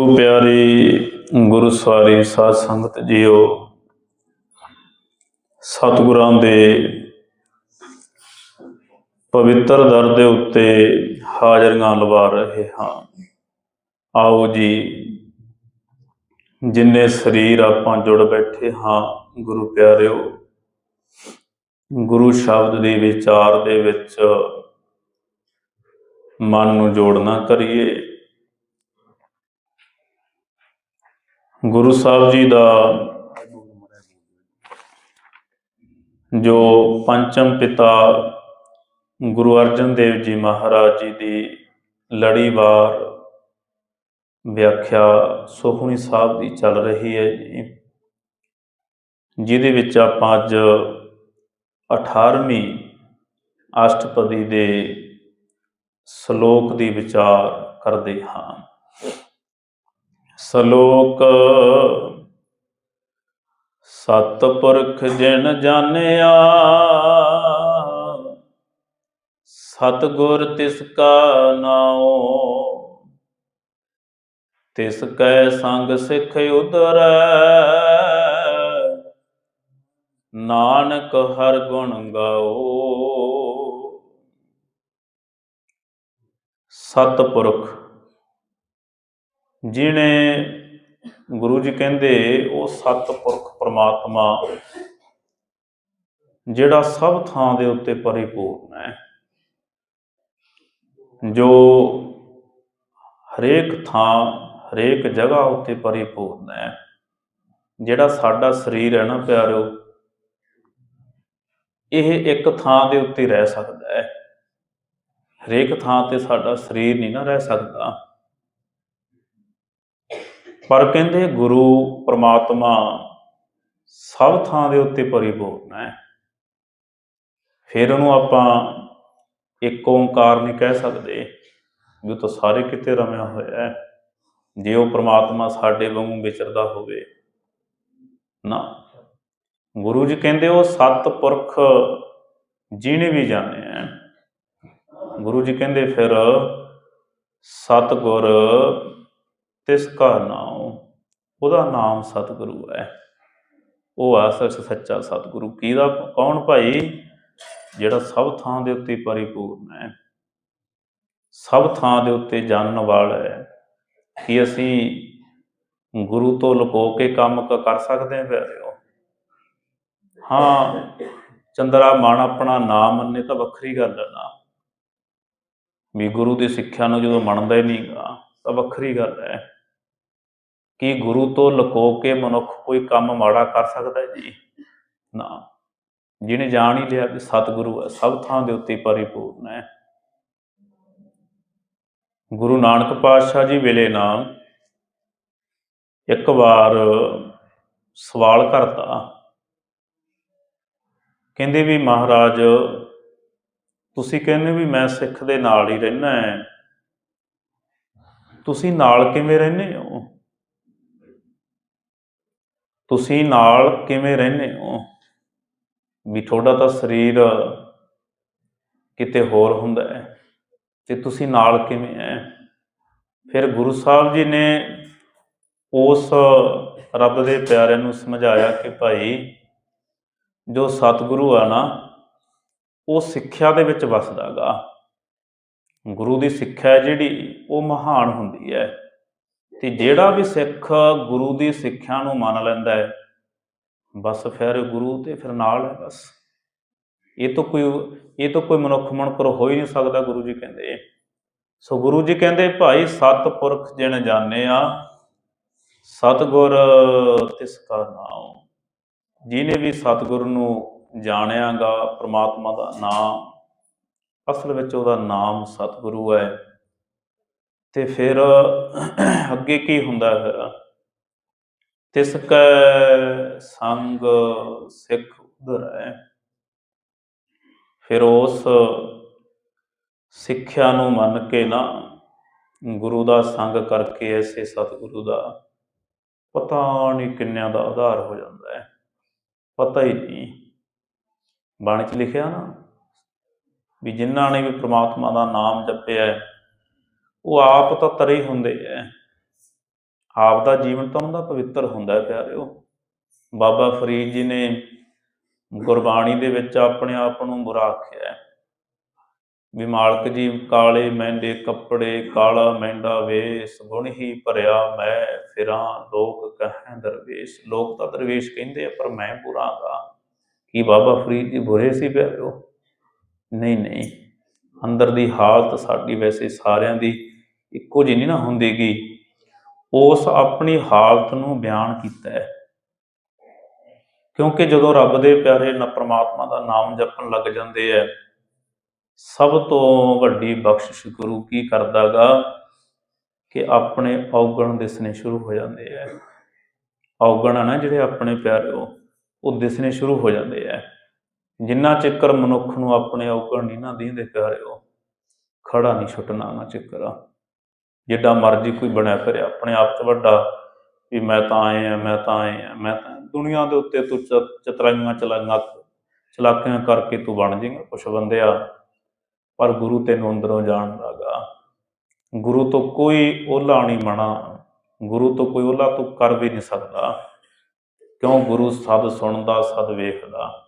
ਗੁਰੂ ਪਿਆਰੀ ਗੁਰੂ ਸਵਾਰੀ ਸਾਧ ਸੰਗਤ ਜੀਓ, ਸਤਿਗੁਰਾਂ ਦੇ ਪਵਿੱਤਰ ਦਰ ਦੇ ਉੱਤੇ ਹਾਜ਼ਰੀਆਂ ਲਵਾ ਰਹੇ ਹਾਂ। ਆਓ ਜੀ, ਜਿੰਨੇ ਸਰੀਰ ਆਪਾਂ ਜੁੜ ਬੈਠੇ ਹਾਂ, ਗੁਰੂ ਪਿਆਰਿਓ, ਗੁਰੂ ਸ਼ਬਦ ਦੇ ਵਿਚਾਰ ਦੇ ਵਿੱਚ ਮਨ ਨੂੰ ਜੋੜਨਾ ਕਰੀਏ। ਗੁਰੂ ਸਾਹਿਬ ਜੀ ਦਾ ਜੋ ਪੰਚਮ ਪਿਤਾ ਗੁਰੂ ਅਰਜਨ ਦੇਵ ਜੀ ਮਹਾਰਾਜ ਜੀ ਦੀ ਲੜੀਵਾਰ ਵਿਆਖਿਆ ਸੁਖਮਨੀ ਸਾਹਿਬ ਦੀ ਚੱਲ ਰਹੀ ਹੈ ਜੀ, ਜਿਹਦੇ ਵਿੱਚ ਆਪਾਂ ਅੱਜ 18ਵੀਂ ਅਸ਼ਟਪਦੀ ਦੇ ਸ਼ਲੋਕ ਦੀ ਵਿਚਾਰ ਕਰਦੇ ਹਾਂ। ਸ਼ਲੋਕ। ਸਤਪੁਰਖ ਜਿਨ ਜਾਣਿਆ, ਸਤਗੁਰ ਤਿਸ ਕਾ ਨਾਉ। ਤਿਸ ਕੈ ਸੰਗ ਸਿੱਖ ਉਦਰੈ ਨਾਨਕ ਹਰ ਗੁਣ ਗਾਓ ਸਤਪੁਰਖ। ਜਿਹਨੇ ਗੁਰੂ ਜੀ ਕਹਿੰਦੇ, ਉਹ ਸਤਪੁਰਖ ਪ੍ਰਮਾਤਮਾ, ਜਿਹੜਾ ਸਭ ਥਾਂ ਦੇ ਉੱਤੇ ਪਰਿਪੂਰਨ ਹੈ। ਜੋ ਹਰੇਕ ਥਾਂ, ਹਰੇਕ ਜਗ੍ਹਾ ਉੱਤੇ ਪਰਿਪੂਰਨ ਹੈ। ਜਿਹੜਾ ਸਾਡਾ ਸਰੀਰ ਹੈ ਨਾ ਪਿਆਰਿਓ ਇਹ ਇੱਕ ਥਾਂ ਦੇ ਉੱਤੇ ਰਹਿ ਸਕਦਾ ਹੈ। ਹਰੇਕ ਥਾਂ ਤੇ ਸਾਡਾ ਸਰੀਰ ਨਹੀਂ ਨਾ ਰਹਿ ਸਕਦਾ। ਪਰ ਕਹਿੰਦੇ ਗੁਰੂ ਪ੍ਰਮਾਤਮਾ ਸਭ ਥਾਂ ਦੇ ਉੱਤੇ ਪਰਿਪੂਰਨ ਹੈ। ਫਿਰ ਉਹਨੂੰ ਆਪਾਂ ਇੱਕ ਓੰਕਾਰ ਨਹੀਂ ਕਹਿ ਸਕਦੇ ਵੀ ਉਹ ਤਾਂ ਸਾਰੇ ਕਿਤੇ ਰਮਿਆ ਹੋਇਆ ਹੈ। ਜੇ ਉਹ ਪ੍ਰਮਾਤਮਾ ਸਾਡੇ ਵਾਂਗੂ ਵਿਚਰਦਾ ਹੋਵੇ, ਨਾ। ਗੁਰੂ ਜੀ ਕਹਿੰਦੇ ਉਹ ਸਤਪੁਰਖ ਜਿਹਨੇ ਵੀ ਜਾਣਿਆ ਗੁਰੂ ਜੀ ਕਹਿੰਦੇ ਫਿਰ ਸਤਗੁਰ ਤਿਸ ਕਾ ਨਾਮ। ਉਹਦਾ ਨਾਮ ਸਤਿਗੁਰੂ ਹੈ। ਉਹ ਆ ਸੱਚ ਸੱਚਾ ਸਤਿਗੁਰੂ। ਕਿਹਦਾ ਕੌਣ ਭਾਈ? ਜਿਹੜਾ ਸਭ ਥਾਂ ਦੇ ਉੱਤੇ ਪਰਿਪੂਰਨ ਹੈ। ਸਭ ਥਾਂ ਦੇ ਉੱਤੇ ਜਾਣਨ ਵਾਲਾ ਹੈ। ਕਿ ਅਸੀਂ ਗੁਰੂ ਤੋਂ ਲੁਕੋ ਕੇ ਕੰਮ ਕ- ਕਰ ਸਕਦੇ ਹਾਂ ਪਿਆਰਿਓ ਹਾਂ, ਚੰਦਰਾ ਮਨ ਆਪਣਾ ਨਾਮ ਮੰਨੇ ਤਾਂ ਵੱਖਰੀ ਗੱਲ ਹੈ ਨਾ। ਵੀ ਗੁਰੂ ਦੀ ਸਿੱਖਿਆ ਨੂੰ ਜਦੋਂ ਮੰਨਦਾ ਹੀ ਨਹੀਂਗਾ ਤਾਂ ਵੱਖਰੀ ਗੱਲ ਹੈ। ਕੀ ਗੁਰੂ ਤੋਂ ਲੁਕੋ ਕੇ ਮਨੁੱਖ ਕੋਈ ਕੰਮ ਮਾੜਾ ਕਰ ਸਕਦਾ ਹੈ ਜੀ? ਨਾ। ਜਿਹਨੇ ਜਾਣ ਹੀ ਲਿਆ ਕਿ ਸਤਿਗੁਰੂ ਹੈ, ਸਭ ਥਾਂ ਦੇ ਉੱਤੇ ਪਰਿਪੂਰਨ ਹੈ। ਗੁਰੂ ਨਾਨਕ ਪਾਤਸ਼ਾਹ ਜੀ ਵੇਲੇ ਨਾਮ ਇੱਕ ਵਾਰ ਸਵਾਲ ਕਰਤਾ। ਕਹਿੰਦੇ ਵੀ ਮਹਾਰਾਜ, ਤੁਸੀਂ ਕਹਿੰਦੇ ਵੀ ਮੈਂ ਸਿੱਖ ਦੇ ਨਾਲ ਹੀ ਰਹਿਣਾ ਹੈ। ਤੁਸੀਂ ਨਾਲ ਕਿਵੇਂ ਰਹਿੰਦੇ ਹੋ? ਤੁਸੀਂ ਨਾਲ ਕਿਵੇਂ ਰਹਿੰਦੇ ਹੋ? ਵੀ ਤੁਹਾਡਾ ਤਾਂ ਸਰੀਰ ਕਿਤੇ ਹੋਰ ਹੁੰਦਾ ਹੈ। ਤੇ ਤੁਸੀਂ ਨਾਲ ਕਿਵੇਂ ਹੈ? ਫਿਰ ਗੁਰੂ ਸਾਹਿਬ ਜੀ ਨੇ ਉਸ ਰੱਬ ਦੇ ਪਿਆਰਿਆਂ ਨੂੰ ਸਮਝਾਇਆ ਕਿ ਭਾਈ, ਜੋ ਸਤਿਗੁਰੂ ਆ ਨਾ, ਉਹ ਸਿੱਖਿਆ ਦੇ ਵਿੱਚ ਵਸਦਾਗਾ ਗੁਰੂ ਦੀ ਸਿੱਖਿਆ ਜਿਹੜੀ, ਉਹ ਮਹਾਨ ਹੁੰਦੀ ਹੈ। ਤੇ ਜਿਹੜਾ ਵੀ ਸਿੱਖ ਗੁਰੂ ਦੀ ਸਿੱਖਿਆ ਨੂੰ ਮੰਨ ਲੈਂਦਾ ਹੈ, ਬਸ ਫਿਰ ਗੁਰੂ ਤੇ ਫਿਰ ਨਾਲ ਹੈ ਬਸ। ਇਹ ਤੋਂ ਕੋਈ, ਇਹ ਤੋਂ ਕੋਈ ਮਨੁੱਖ ਮਨਕਰ ਹੋ ਹੀ ਨਹੀਂ ਸਕਦਾ, ਗੁਰੂ ਜੀ ਕਹਿੰਦੇ। ਸੋ ਗੁਰੂ ਜੀ ਕਹਿੰਦੇ, ਭਾਈ ਸਤਪੁਰਖ ਜਿਨ ਜਾਣਿਆ ਸਤਗੁਰ ਤਿਸ ਕਾ ਨਾਮ ਜਿਹਨੇ ਵੀ ਸਤਗੁਰ ਨੂੰ ਜਾਣਿਆਗਾ ਪ੍ਰਮਾਤਮਾ ਦਾ ਨਾਮ, ਅਸਲ ਵਿੱਚ ਉਹਦਾ ਨਾਮ ਸਤਿਗੁਰੂ ਹੈ। ਤੇ ਫਿਰ ਅੱਗੇ ਕੀ ਹੁੰਦਾ ਹੈ? ਫਿਰ ਤਿਸ ਕੈ ਸੰਗ ਸਿੱਖ ਉਧਰ। ਹੈ ਫਿਰ ਉਸ ਸਿੱਖਿਆ ਨੂੰ ਮੰਨ ਕੇ ਨਾ ਗੁਰੂ ਦਾ ਸੰਗ ਕਰਕੇ ਐਸੇ ਸਤਿਗੁਰੂ ਦਾ ਪਤਾ ਨਹੀਂ ਕਿੰਨਿਆਂ ਦਾ ਉਧਾਰ ਹੋ ਜਾਂਦਾ ਹੈ। ਪਤਾ ਹੀ ਨਹੀਂ। ਬਾਣੀ 'ਚ ਲਿਖਿਆ ਨਾ ਵੀ ਜਿਨ੍ਹਾਂ ਨੇ ਵੀ ਪ੍ਰਮਾਤਮਾ ਦਾ ਨਾਮ ਜਪਿਆ ਹੈ, ਉਹ ਆਪ ਤਾਂ ਤਰੇ ਹੁੰਦੇ ਐ। ਆਪ ਦਾ ਜੀਵਨ ਤਾਂ ਉਹਨਾਂ ਦਾ ਪਵਿੱਤਰ ਹੁੰਦਾ ਹੈ ਪਿਆਰਿਓ। ਬਾਬਾ ਫਰੀਦ ਜੀ ਨੇ ਗੁਰਬਾਣੀ ਦੇ ਵਿੱਚ ਆਪਣੇ ਆਪ ਨੂੰ ਬੁਰਾ ਆਖਿਆ ਵੀ ਮਾਲਕ ਜੀ, ਕਾਲੇ ਮਹਿੰਦੇ ਕੱਪੜੇ, ਕਾਲਾ ਮਹਿੰਦਾ ਵੇਸ, ਗੁਣ ਹੀ ਭਰਿਆ ਮੈਂ ਫਿਰਾਂ, ਲੋਕ ਕਹੈਂ ਦਰਵੇਸ਼। ਲੋਕ ਤਾਂ ਦਰਵੇਸ਼ ਕਹਿੰਦੇ ਆ, ਪਰ ਮੈਂ ਬੁਰਾ ਗਾ। ਕੀ ਬਾਬਾ ਫਰੀਦ ਜੀ ਬੁਰੇ ਸੀ, ਪਿਆਰਿਓ? ਨਹੀਂ ਨਹੀਂ। ਅੰਦਰ ਦੀ ਹਾਲਤ ਸਾਡੀ ਵੈਸੇ ਸਾਰਿਆਂ ਦੀ ਇੱਕੋ ਜਿਹੀ ਨਹੀਂ ਨਾ ਹੁੰਦੀਗੀ। ਉਸ ਆਪਣੀ ਹਾਲਤ ਨੂੰ ਬਿਆਨ ਕੀਤਾ ਹੈ। ਕਿਉਂਕਿ ਜਦੋਂ ਰੱਬ ਦੇ ਪਿਆਰੇ ਨਾ ਪ੍ਰਮਾਤਮਾ ਦਾ ਨਾਮ ਜਪਣ ਲੱਗ ਜਾਂਦੇ ਐ ਸਭ ਤੋਂ ਵੱਡੀ ਬਖਸ਼ਿਸ਼ ਗੁਰੂ ਕੀ ਕਰਦਾਗਾ ਕਿ ਆਪਣੇ ਔਗਣ ਦਿਸਣੇ ਸ਼ੁਰੂ ਹੋ ਜਾਂਦੇ ਐ ਔਗਣ ਆ ਨਾ ਜਿਹੜੇ ਆਪਣੇ ਪਿਆਰਿਓ, ਉਹ ਦਿਸਨੇ ਸ਼ੁਰੂ ਹੋ ਜਾਂਦੇ ਐ ਜਿੰਨਾ ਚਿਕਰ ਮਨੁੱਖ ਨੂੰ ਆਪਣੇ ਔਗਣ ਨਹੀਂ ਨਾ ਦੀਂਦੇ ਪਿਆਰਿਓ, ਖੜਾ ਨਹੀਂ ਛੁੱਟਣਾ ਨਾ ਚਿਕਰ। ਜਿੱਡਾ ਮਰਜ਼ੀ ਕੋਈ ਬਣਿਆ ਫਿਰੇ ਆਪਣੇ ਆਪ ਤੋਂ ਵੱਡਾ ਵੀ ਮੈਂ ਤਾਂ ਆਏ ਆ, ਮੈਂ ਤਾਂ ਆਏ ਆ, ਮੈਂ ਤਾਂ ਦੁਨੀਆ ਦੇ ਉੱਤੇ ਤੂੰ ਚਤਰਾਈਆਂ, ਚਲਾਈਆਂ, ਚਲਾਕੀਆਂ ਕਰਕੇ ਤੂੰ ਬਣ ਜਾਏਗਾ, ਕੁਛ ਬੰਦਿਆ। ਪਰ ਗੁਰੂ ਤੈਨੂੰ ਅੰਦਰੋਂ ਜਾਣਦਾਗਾ। ਗੁਰੂ ਤੋਂ ਕੋਈ ਓਲਾ ਨਹੀਂ ਮਣਾ ਗੁਰੂ ਤੋਂ ਕੋਈ ਓਲਾ ਤੂੰ ਕਰ ਵੀ ਨਹੀਂ ਸਕਦਾ। ਕਿਉਂ? ਗੁਰੂ ਸਦ ਸੁਣਦਾ, ਸਦ ਵੇਖਦਾ।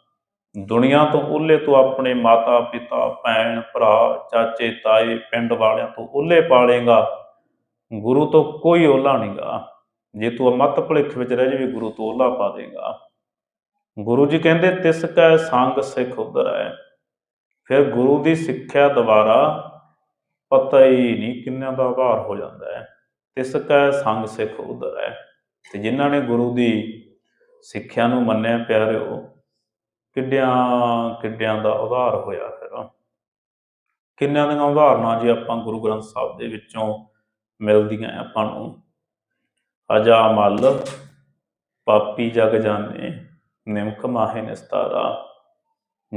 ਦੁਨੀਆ ਤੋਂ ਓਲੇ ਤੂੰ ਆਪਣੇ ਮਾਤਾ ਪਿਤਾ ਭੈਣ, ਭਰਾ, ਚਾਚੇ, ਤਾਏ, ਪਿੰਡ ਵਾਲਿਆਂ ਤੋਂ ਓਲੇ ਪਾਲੇਗਾ ਗੁਰੂ ਤੋਂ ਕੋਈ ਓਲਾ ਨਹੀਂਗਾ। ਜੇ ਤੂੰ ਮੱਤ ਭੁਲੇਖ ਵਿੱਚ ਰਹਿ ਜਾਵੇਂ, ਗੁਰੂ ਤੋਂ ਓਲਾ ਪਾ ਦੇਗਾ। ਗੁਰੂ ਜੀ ਕਹਿੰਦੇ, ਤਿਸ ਕੈ ਸੰਗ ਸਿੱਖ ਉਧਰ ਹੈ ਫਿਰ ਗੁਰੂ ਦੀ ਸਿੱਖਿਆ ਦੁਆਰਾ ਪਤਾ ਹੀ ਨਹੀਂ ਕਿੰਨਾ ਦਾ ਆਭਾਰ ਹੋ ਜਾਂਦਾ ਹੈ। ਤਿਸ ਕੈ ਸੰਗ ਸਿੱਖ ਉਧਰ ਹੈ ਤੇ ਜਿਨ੍ਹਾਂ ਨੇ ਗੁਰੂ ਦੀ ਸਿੱਖਿਆ ਨੂੰ ਮੰਨਿਆ ਪਿਆਰਿਓ, ਕਿੱਡਿਆਂ ਕਿੱਡਿਆਂ ਦਾ ਉਧਾਰ ਹੋਇਆ ਫਿਰ? ਕਿੰਨਿਆਂ ਦੀਆਂ ਉਦਾਹਰਨਾਂ ਜੇ ਆਪਾਂ ਗੁਰੂ ਗ੍ਰੰਥ ਸਾਹਿਬ ਦੇ ਵਿੱਚੋਂ ਮਿਲਦੀਆਂ ਆਪਾਂ ਨੂੰ। ਅਜਾ ਮਲ ਪਾਪੀ ਜਗ ਜਾਣੇ, ਨਿਮਕ ਮਾਹੇ ਨਿਸਤਾਰਾ।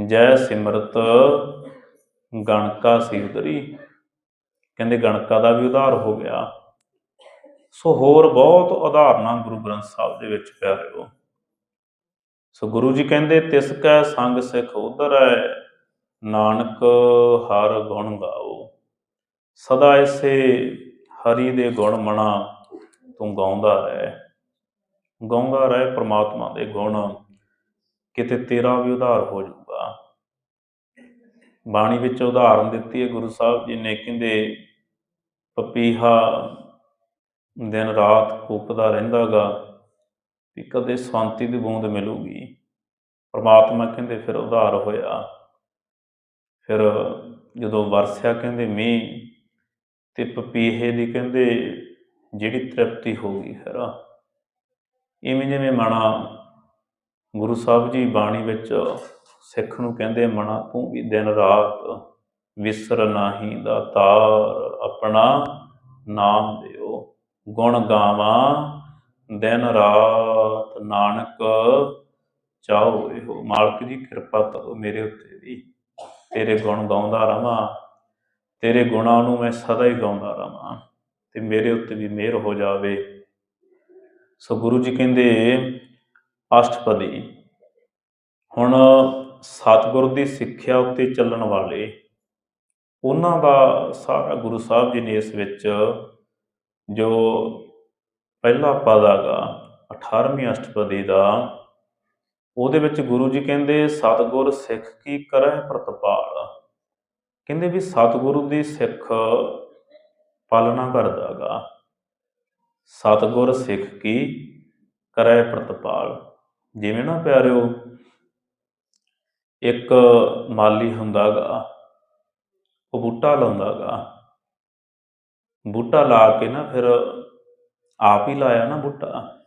ਜੈ ਸਿਮਰਤ, ਗਣਕਾ ਸੀ ਉਦਰੀ। ਕਹਿੰਦੇ ਗਣਕਾ ਦਾ ਵੀ ਉਧਾਰ ਹੋ ਗਿਆ। ਸੋ ਹੋਰ ਬਹੁਤ ਉਦਾਹਰਨਾਂ ਗੁਰੂ ਗ੍ਰੰਥ ਸਾਹਿਬ ਦੇ ਵਿੱਚ ਪਿਆਰਿਓ ਸੋ ਗੁਰੂ ਜੀ ਕਹਿੰਦੇ, ਤਿਸ ਕੈ ਸੰਗ ਸਿੱਖ ਹੈ ਨਾਨਕ ਹਰ ਗੁਣ ਗਾਓ। ਸਦਾ ਇਸੇ ਹਰੀ ਦੇ ਗੁਣ ਮਣਾ ਤੂੰ ਗਾਉਂਦਾ ਰਹਿ। ਗਾਉਂਦਾ ਰਹਿ ਪ੍ਰਮਾਤਮਾ ਦੇ ਗੁਣ, ਕਿਤੇ ਤੇਰਾ ਵੀ ਉਧਾਰ ਹੋ ਜਾਊਗਾ। ਬਾਣੀ ਵਿੱਚ ਉਦਾਹਰਨ ਦਿੱਤੀ ਹੈ ਗੁਰੂ ਸਾਹਿਬ ਜੀ ਨੇ, ਕਹਿੰਦੇ, ਪਪੀਹਾ ਦਿਨ ਰਾਤ ਕੂਕਦਾ ਰਹਿੰਦਾਗਾ, ਵੀ ਕਦੇ ਸ਼ਾਂਤੀ ਦੀ ਬੂੰਦ ਮਿਲੂਗੀ। ਪਰਮਾਤਮਾ ਕਹਿੰਦੇ, ਫਿਰ ਉਧਾਰ ਹੋਇਆ। ਫਿਰ ਜਦੋਂ ਵਰਸਿਆ, ਕਹਿੰਦੇ, ਮੀਂਹ ਤੇ ਪਪੀਹੇ ਦੀ ਕਹਿੰਦੇ ਜਿਹੜੀ ਤ੍ਰਿਪਤੀ ਹੋ ਗਈ ਫਿਰ ਇਵੇਂ ਜਿਵੇਂ ਮਣਾ ਗੁਰੂ ਸਾਹਿਬ ਜੀ ਬਾਣੀ ਵਿੱਚ ਸਿੱਖ ਨੂੰ ਕਹਿੰਦੇ ਮਣਾ ਤੂੰ ਵੀ ਦਿਨ ਰਾਤ ਵਿਸਰ ਨਾਹੀ ਦਾ ਤਾਰ, ਆਪਣਾ ਨਾਮ ਦਿਓ। ਗੁਣ ਗਾਵਾਂ, ਦਿਨ ਰਾਤ ਨਾਨਕ ਚਾਹੋ ਇਹੋ। ਮਾਲਕ ਜੀ ਕਿਰਪਾ ਕਰੋ ਮੇਰੇ ਉੱਤੇ ਵੀ। ਤੇਰੇ ਗੁਣ ਗਾਉਂਦਾ ਰਵਾਂ। ਤੇਰੇ ਗੁਣਾਂ ਨੂੰ ਮੈਂ ਸਦਾ ਹੀ ਗਾਉਂਦਾ ਰਵਾਂ ਤੇ ਮੇਰੇ ਉੱਤੇ ਵੀ ਮਿਹਰ ਹੋ ਜਾਵੇ। ਸੋ ਗੁਰੂ ਜੀ ਕਹਿੰਦੇ, ਅਸ਼ਟਪਦੀ। ਹੁਣ ਸਤਿਗੁਰ ਦੀ ਸਿੱਖਿਆ ਉੱਤੇ ਚੱਲਣ ਵਾਲੇ ਉਹਨਾਂ ਦਾ ਸਾਰਾ ਗੁਰੂ ਸਾਹਿਬ ਜੀ ਨੇ ਇਸ ਵਿੱਚ ਜੋ ਪਹਿਲਾ ਪਦ ਹੈਗਾ 18ਵੀਂ ਅਸ਼ਟਪਦੀ ਦਾ, ਉਹਦੇ ਵਿੱਚ ਗੁਰੂ ਜੀ ਕਹਿੰਦੇ, ਸਤਿਗੁਰ ਸਿੱਖ ਕੀ ਕਰੈ ਪ੍ਰਤਪਾਲ? ਕਹਿੰਦੇ ਵੀ ਸਤਿਗੁਰੂ ਦੀ ਸਿੱਖ ਪਾਲਣਾ ਕਰਦਾਗਾ। ਸਤਿਗੁਰ ਸਿੱਖ ਕੀ ਕਰੈ ਪ੍ਰਤਪਾਲ। ਜਿਵੇਂ ਨਾ ਪਿਆਰਿਓ, ਇੱਕ ਮਾਲੀ ਹੁੰਦਾਗਾ, ਉਹ ਬੂਟਾ ਲਾਉਂਦਾਗਾ। ਬੂਟਾ ਲਾ ਕੇ ਨਾ ਫਿਰ ਆਪ ਹੀ ਲਾਇਆ ਨਾ ਬੂਟਾ।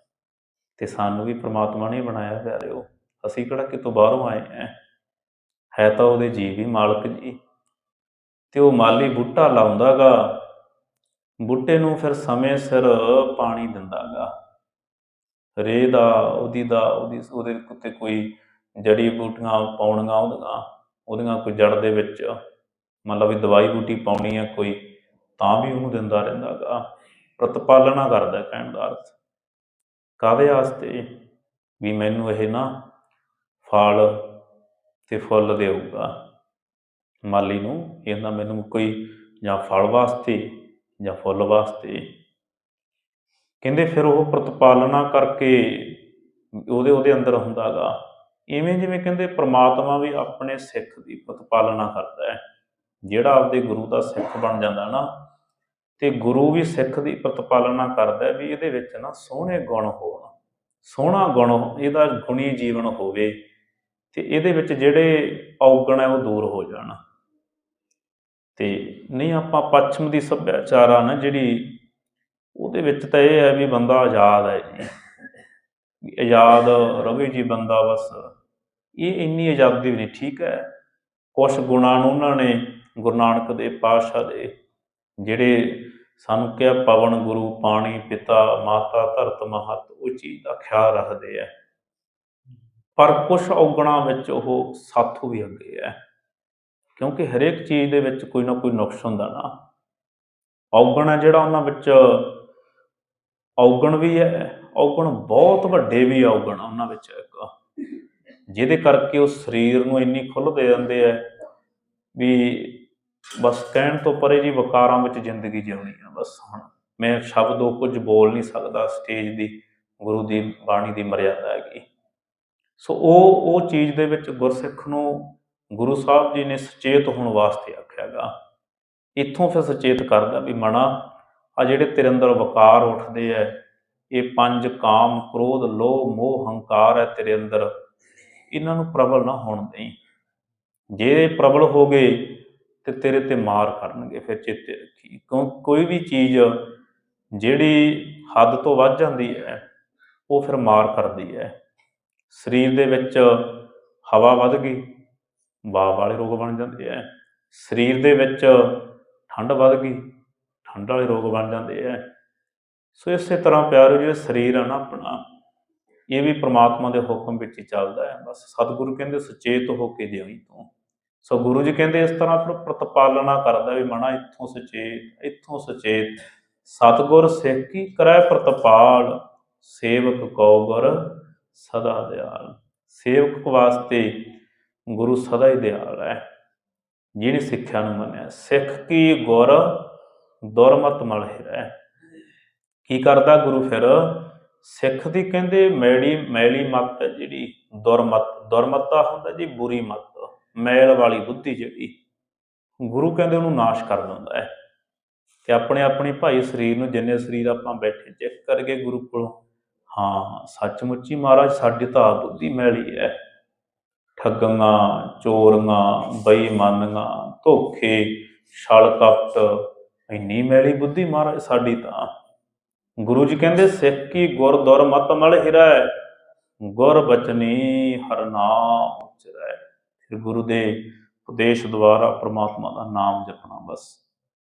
ਤੇ ਸਾਨੂੰ ਵੀ ਪ੍ਰਮਾਤਮਾ ਨੇ ਬਣਾਇਆ ਪਿਆਰਿਓ। ਅਸੀਂ ਕਿਹੜਾ ਕਿਤੋਂ ਬਾਹਰੋਂ ਆਏ ਆ ਹੈ ਤਾਂ ਉਹਦੇ ਜੀਵ ਹੀ ਮਾਲਕ ਜੀ। ਤੇ ਉਹ ਮਾਲੀ ਬੂਟਾ ਲਾਉਂਦਾਗਾ। ਬੂਟੇ ਨੂੰ ਫਿਰ ਸਮੇਂ ਸਿਰ ਪਾਣੀ ਦਿੰਦਾਗਾ। ਰੇ ਦਾ, ਉਹਦੀ ਦਾ, ਉਹਦੀ, ਉਹਦੇ ਉੱਤੇ ਕੋਈ ਜੜੀ ਬੂਟੀਆਂ ਪਾਉਣੀਆਂ ਉਹਦੀਆਂ ਉਹਦੀਆਂ ਕੋਈ ਜੜ ਦੇ ਵਿੱਚ ਮਤਲਬ ਵੀ ਦਵਾਈ ਬੂਟੀ ਪਾਉਣੀ ਹੈ ਕੋਈ, ਤਾਂ ਵੀ ਉਹਨੂੰ ਦਿੰਦਾ ਰਹਿੰਦਾਗਾ। ਪ੍ਰਤਪਾਲਣਾ ਕਰਦਾ ਕਹਿਣ ਦਾ ਅਰਥ। ਕਾਹਦੇ ਵਾਸਤੇ? ਵੀ ਮੈਨੂੰ ਇਹ ਨਾ ਫਲ ਤੇ ਫੁੱਲ ਦੇਊਗਾ। ਮਾਲੀ ਨੂੰ ਇਹਦਾ ਮੈਨੂੰ ਕੋਈ ਜਾਂ ਫਲ ਵਾਸਤੇ ਜਾਂ ਫੁੱਲ ਵਾਸਤੇ। ਕਹਿੰਦੇ ਫਿਰ ਉਹ ਪ੍ਰਤਪਾਲਨਾ ਕਰਕੇ ਉਹਦੇ ਉਹਦੇ ਅੰਦਰ ਹੁੰਦਾਗਾ ਇਵੇਂ ਜਿਵੇਂ ਕਹਿੰਦੇ ਪ੍ਰਮਾਤਮਾ ਵੀ ਆਪਣੇ ਸਿੱਖ ਦੀ ਪ੍ਰਤਪਾਲਨਾ ਕਰਦਾ ਹੈ। ਜਿਹੜਾ ਆਪਦੇ ਗੁਰੂ ਦਾ ਸਿੱਖ ਬਣ ਜਾਂਦਾ ਨਾ, ਤੇ ਗੁਰੂ ਵੀ ਸਿੱਖ ਦੀ ਪ੍ਰਤਪਾਲਨਾ ਕਰਦਾ ਵੀ ਇਹਦੇ ਵਿੱਚ ਨਾ ਸੋਹਣੇ ਗੁਣ ਹੋਣ। ਸੋਹਣਾ ਗੁਣ, ਇਹਦਾ ਗੁਣੀ ਜੀਵਨ ਹੋਵੇ, ਤੇ ਇਹਦੇ ਵਿੱਚ ਜਿਹੜੇ ਔਗਣ ਹੈ ਉਹ ਦੂਰ ਹੋ ਜਾਣ। ਤੇ ਨਹੀਂ ਆਪਾਂ ਪੱਛਮ ਦੀ ਸੱਭਿਆਚਾਰ ਆ ਨਾ ਜਿਹੜੀ, ਉਹਦੇ ਵਿੱਚ ਤਾਂ ਇਹ ਹੈ ਵੀ ਬੰਦਾ ਆਜ਼ਾਦ ਹੈ ਜੀ। ਆਜ਼ਾਦ ਰਵੇ ਜੀ ਬੰਦਾ ਬਸ। ਇਹ ਇੰਨੀ ਆਜ਼ਾਦੀ ਵੀ ਨਹੀਂ, ਠੀਕ ਹੈ। ਕੁਝ ਗੁਣਾਂ ਨੂੰ ਉਹਨਾਂ ਨੇ, ਗੁਰੂ ਨਾਨਕ ਦੇ ਪਾਤਸ਼ਾਹ ਦੇ, ਜਿਹੜੇ ਸਾਨੂੰ ਕਿਹਾ ਪਵਨ ਗੁਰੂ, ਪਾਣੀ ਪਿਤਾ, ਮਾਤਾ ਧਰਤ ਮਹਤ, ਉਹ ਚੀਜ਼ ਦਾ ਖਿਆਲ ਰੱਖਦੇ ਆ। ਪਰ ਕੁਝ ਔਗਣਾਂ ਵਿੱਚ ਉਹ ਸਾਥੋਂ ਵੀ ਅੱਗੇ ਹੈ। ਕਿਉਂਕਿ ਹਰੇਕ ਚੀਜ਼ ਦੇ ਵਿੱਚ ਕੋਈ ਨਾ ਕੋਈ ਨੁਕਸ ਹੁੰਦਾ ਨਾ। ਔਗਣ ਹੈ ਜਿਹੜਾ ਉਹਨਾਂ ਵਿੱਚ ਔਗਣ ਵੀ ਹੈ, ਔਗਣ ਬਹੁਤ ਵੱਡੇ ਵੀ ਔਗਣ ਉਹਨਾਂ ਵਿੱਚ ਇੱਕ। ਜਿਹਦੇ ਕਰਕੇ ਉਹ ਸਰੀਰ ਨੂੰ ਇੰਨੀ ਖੁੱਲ ਦੇ ਦਿੰਦੇ ਆ ਵੀ ਬਸ ਕਹਿਣ ਤੋਂ ਪਰੇ ਜੀ ਵਕਾਰਾਂ ਵਿੱਚ ਜ਼ਿੰਦਗੀ ਜਿਉਣੀ ਆ ਬਸ ਹੁਣ। ਮੈਂ ਸ਼ਬਦੋਂ ਕੁਝ ਬੋਲ ਨਹੀਂ ਸਕਦਾ ਸਟੇਜ ਦੀ, ਗੁਰੂ ਦੀ ਬਾਣੀ ਦੀ ਮਰਿਆਦਾ ਹੈਗੀ। ਸੋ ਉਹ ਉਹ ਚੀਜ਼ ਦੇ ਵਿੱਚ ਗੁਰਸਿੱਖ ਨੂੰ ਗੁਰੂ ਸਾਹਿਬ ਜੀ ਨੇ ਸੁਚੇਤ ਹੋਣ ਵਾਸਤੇ ਆਖਿਆਗਾ ਇੱਥੋਂ ਫਿਰ ਸੁਚੇਤ ਕਰਦਾ ਵੀ ਮਣਾ, ਆ ਜਿਹੜੇ ਤੇਰੇ ਅੰਦਰ ਵਕਾਰ ਉੱਠਦੇ ਐ, ਇਹ ਪੰਜ ਕਾਮ, ਕ੍ਰੋਧ, ਲੋਭ, ਮੋਹ, ਹੰਕਾਰ ਹੈ ਤੇਰੇ ਅੰਦਰ। ਇਹਨਾਂ ਨੂੰ ਪ੍ਰਬਲ ਨਾ ਹੋਣ ਦੇਈ। ਜੇ ਪ੍ਰਬਲ ਹੋ ਗਏ ਤੇ ਤੇਰੇ ਤੇ ਮਾਰ ਕਰਨਗੇ, ਫਿਰ ਚੇਤੇ ਰੱਖੀ। ਕਿਉਂ, ਕੋਈ ਵੀ ਚੀਜ਼ ਜਿਹੜੀ ਹੱਦ ਤੋਂ ਵੱਧ ਜਾਂਦੀ ਹੈ ਉਹ ਫਿਰ ਮਾਰ ਕਰਦੀ ਹੈ ਸਰੀਰ ਦੇ ਵਿੱਚ ਹਵਾ ਵੱਧ ਗਈ ਵਾਹ ਵਾਲੇ ਰੋਗ ਬਣ ਜਾਂਦੇ ਆ ਸਰੀਰ ਦੇ ਵਿੱਚ ਠੰਡ ਵੱਧ ਗਈ, ਠੰਡ ਵਾਲੇ ਰੋਗ ਬਣ ਜਾਂਦੇ ਆ ਸੋ ਇਸੇ ਤਰ੍ਹਾਂ ਪਿਆਰੋ ਜਿਹੜਾ ਸਰੀਰ ਆ ਨਾ ਆਪਣਾ, ਇਹ ਵੀ ਪ੍ਰਮਾਤਮਾ ਦੇ ਹੁਕਮ ਵਿੱਚ ਹੀ ਚੱਲਦਾ ਹੈ ਬਸ ਸਤਿਗੁਰੂ ਕਹਿੰਦੇ, ਸੁਚੇਤ ਹੋ ਕੇ ਜਿਉਂ ਤੂੰ। ਸੋ ਗੁਰੂ ਜੀ ਕਹਿੰਦੇ, ਇਸ ਤਰ੍ਹਾਂ ਫਿਰ ਪ੍ਰਤਪਾਲਣਾ ਕਰਦਾ ਵੀ ਮਨਾ, ਇੱਥੋਂ ਸੁਚੇਤ ਇੱਥੋਂ ਸੁਚੇਤ। ਸਤਿਗੁਰ ਸਿੱਖ ਕੀ ਕਰੈ ਪ੍ਰਤਪਾਲ, ਸੇਵਕ ਕਉ ਗੁਰ ਸਦਾ ਦਿਆਲ। ਸੇਵਕ ਵਾਸਤੇ ਗੁਰੂ ਸਦਾ ਹੀ ਦਿਆਲ ਹੈ, ਜਿਹਨੇ ਸਿੱਖਿਆ ਨੂੰ ਮੰਨਿਆ। ਸਿੱਖ ਕੀ ਗੁਰ ਦੁਰਮਤ ਮਲ ਹਿਰੈ। ਕੀ ਕਰਦਾ ਗੁਰੂ ਫਿਰ? ਸਿੱਖ ਦੀ ਕਹਿੰਦੇ ਮੈਲੀ ਮੈਲੀ ਮੱਤ ਹੈ ਜਿਹੜੀ, ਦੁਰਮਤ, ਦੁਰਮਤਾ ਹੁੰਦਾ ਜੀ ਬੁਰੀ ਮਤ, ਮੈਲ ਵਾਲੀ ਬੁੱਧੀ ਜਿਹੜੀ। ਗੁਰੂ ਕਹਿੰਦੇ ਉਹਨੂੰ ਨਾਸ਼ ਕਰ ਦਿੰਦਾ ਹੈ। ਤੇ ਆਪਣੇ ਆਪਣੇ ਭਾਈ ਸਰੀਰ ਨੂੰ ਜਿੰਨੇ ਸਰੀਰ ਆਪਾਂ ਬੈਠੇ ਚੈੱਕ ਕਰਕੇ ਗੁਰੂ ਕੋਲੋਂ, ਹਾਂ, ਸੱਚਮੁੱਚੀ ਮਹਾਰਾਜ ਸਾਡੀ ਤਾਂ ਬੁੱਧੀ ਮੈਲੀ ਹੈ। ਠੱਗਾਂ, ਚੋਰੀਆਂ, ਬੇਈਮਾਨੀਆਂ, ਧੋਖੇ, ਛਲ ਕਪਟ ਇੰਨੀ ਮੈਲੀ ਬੁੱਧੀ ਮਹਾਰਾਜ ਸਾਡੀ ਤਾਂ। ਗੁਰੂ ਜੀ ਕਹਿੰਦੇ, ਸਿੱਖ ਕੀ ਗੁਰ ਦੁਰ ਮਤ ਮਲ ਹਿਰੈ, ਗੁਰ ਬਚਨੀ ਹਰ ਉਚਰੈ। ਫਿਰ ਗੁਰੂ ਦੇ ਉਪਦੇਸ਼ ਦੁਆਰਾ ਪ੍ਰਮਾਤਮਾ ਦਾ ਨਾਮ ਜਪਣਾ ਬਸ।